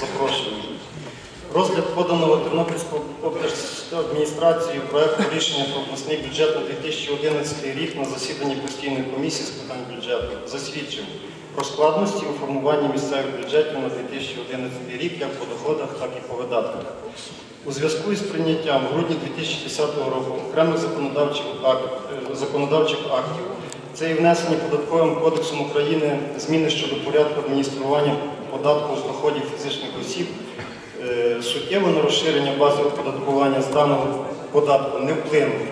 Запрошую. Розгляд поданого Тернопільською облдержадміністрацією проекту рішення про обласний бюджет на 2011 рік на засіданні постійної комісії з питань бюджету засвідчив про складності у формуванні місцевих бюджетів на 2011 рік як по доходах, так і по видатках. У зв'язку із прийняттям в грудні 2010 року окремих законодавчих, ак- е, законодавчих актів, це і внесені податковим кодексом України зміни щодо порядку адміністрування податку з доходів фізичних осіб, е, суттєво на розширення бази оподаткування з даного податку не вплинули.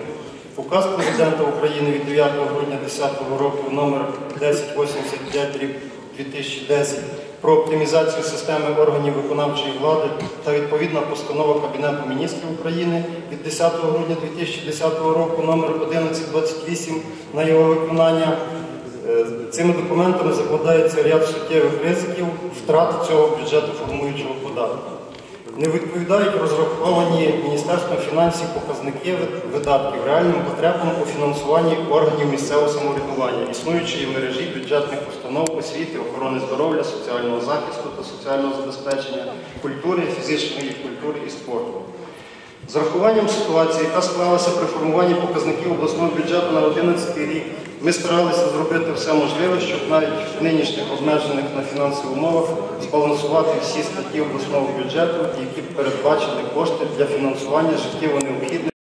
Указ Президента України від 9 грудня 2010 року номер 1085 рік 2010 про оптимізацію системи органів виконавчої влади та відповідна постанова Кабінету міністрів України від 10 грудня 2010 року номер 1128 на його виконання. Е, Цими документами закладається ряд суттєвих ризиків втрат цього бюджету формуючого податку. Не відповідають розраховані Міністерством фінансів показники видатків реальним потребам у фінансуванні органів місцевого самоврядування, існуючої мережі бюджетних установ освіти, охорони здоров'я, соціального захисту та соціального забезпечення, культури, фізичної культури і спорту. З рахуванням ситуації, яка склалася при формуванні показників обласного бюджету на 2011 рік, ми старалися зробити все можливе, щоб навіть в нинішніх обмежених на фінансових умовах збалансувати всі статті обласного бюджету, які передбачили кошти для фінансування життєво необхідних.